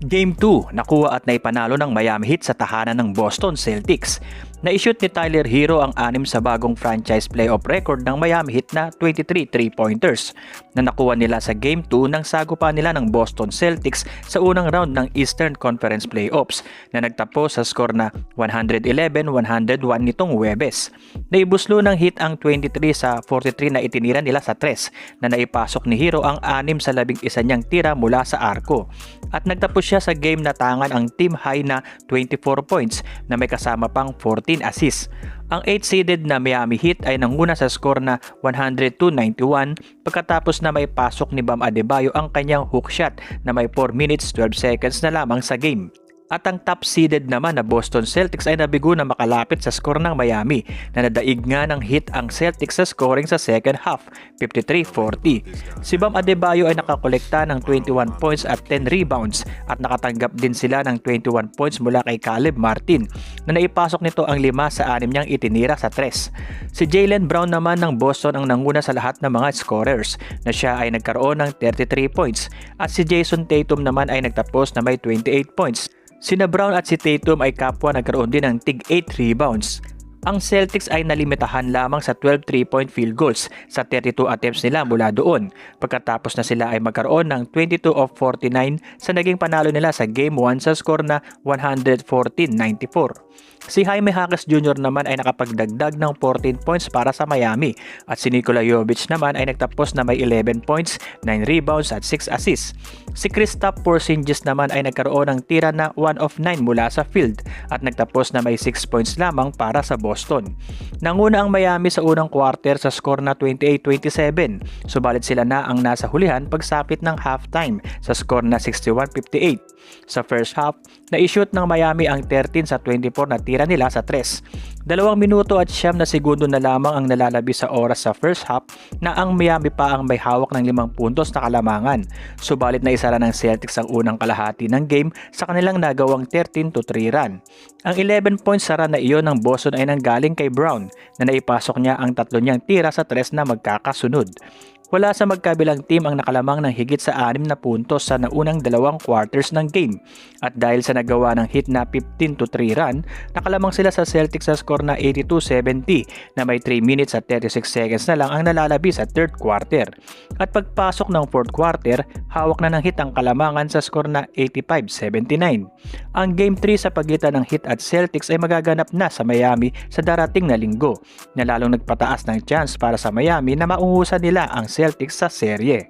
Game 2, nakuha at naipanalo ng Miami Heat sa tahanan ng Boston Celtics. Na-shoot ni Tyler Hero ang anim sa bagong franchise playoff record ng Miami Heat na 23 3-pointers na nakuha nila sa Game 2 nang sagupa nila ng Boston Celtics sa unang round ng Eastern Conference Playoffs na nagtapos sa score na 111-101 nitong Webes. Naibuslo ng Heat ang 23 sa 43 na itinira nila sa 3 na naipasok ni Hero ang anim sa labing isa niyang tira mula sa arko at nagtapos siya sa game na tangan ang team high na 24 points na may kasama pang 14 assists. Ang 8-seeded na Miami Heat ay nanguna sa score na 102-91 pagkatapos na may pasok ni Bam Adebayo ang kanyang hook shot na may 4 minutes 12 seconds na lamang sa game. At ang top seeded naman na Boston Celtics ay nabigo na makalapit sa score ng Miami na nadaig nga ng hit ang Celtics sa scoring sa second half, 53-40. Si Bam Adebayo ay nakakolekta ng 21 points at 10 rebounds at nakatanggap din sila ng 21 points mula kay Caleb Martin na naipasok nito ang lima sa anim niyang itinira sa tres. Si Jalen Brown naman ng Boston ang nanguna sa lahat ng mga scorers na siya ay nagkaroon ng 33 points at si Jason Tatum naman ay nagtapos na may 28 points. Sina Brown at si Tatum ay kapwa nagkaroon din ng tig 8 rebounds. Ang Celtics ay nalimitahan lamang sa 12 3-point field goals sa 32 attempts nila mula doon pagkatapos na sila ay magkaroon ng 22 of 49 sa naging panalo nila sa Game 1 sa score na 114-94. Si Jaime Jaquez Jr. naman ay nakapagdagdag ng 14 points para sa Miami at si Nikola Jovic naman ay nagtapos na may 11 points, 9 rebounds at 6 assists. Si Kristaps Porzingis naman ay nagkaroon ng tira na 1 of 9 mula sa field at nagtapos na may 6 points lamang para sa Boston. Nanguna ang Miami sa unang quarter sa score na 28-27, subalit sila na ang nasa hulihan pagsapit ng halftime sa score na 61-58. Sa first half, na-shoot ng Miami ang 13 sa 24 na tira nila sa 3. Dalawang minuto at siyam na segundo na lamang ang nalalabi sa oras sa first half na ang Miami pa ang may hawak ng limang puntos na kalamangan. Subalit na isara ng Celtics ang unang kalahati ng game sa kanilang nagawang 13 to 3 run. Ang 11 points sara na iyon ng Boston ay nanggaling kay Brown na naipasok niya ang tatlo niyang tira sa 3 na magkakasunod. Wala sa magkabilang team ang nakalamang ng higit sa 6 na puntos sa naunang dalawang quarters ng game. At dahil sa nagawa ng hit na 15 to 3 run, nakalamang sila sa Celtics sa score na 82-70 na may 3 minutes at 36 seconds na lang ang nalalabi sa third quarter. At pagpasok ng fourth quarter, hawak na ng hit ang kalamangan sa score na 85-79. Ang game 3 sa pagitan ng Heat at Celtics ay magaganap na sa Miami sa darating na linggo na lalong nagpataas ng chance para sa Miami na maungusan nila ang Celtics sa serye.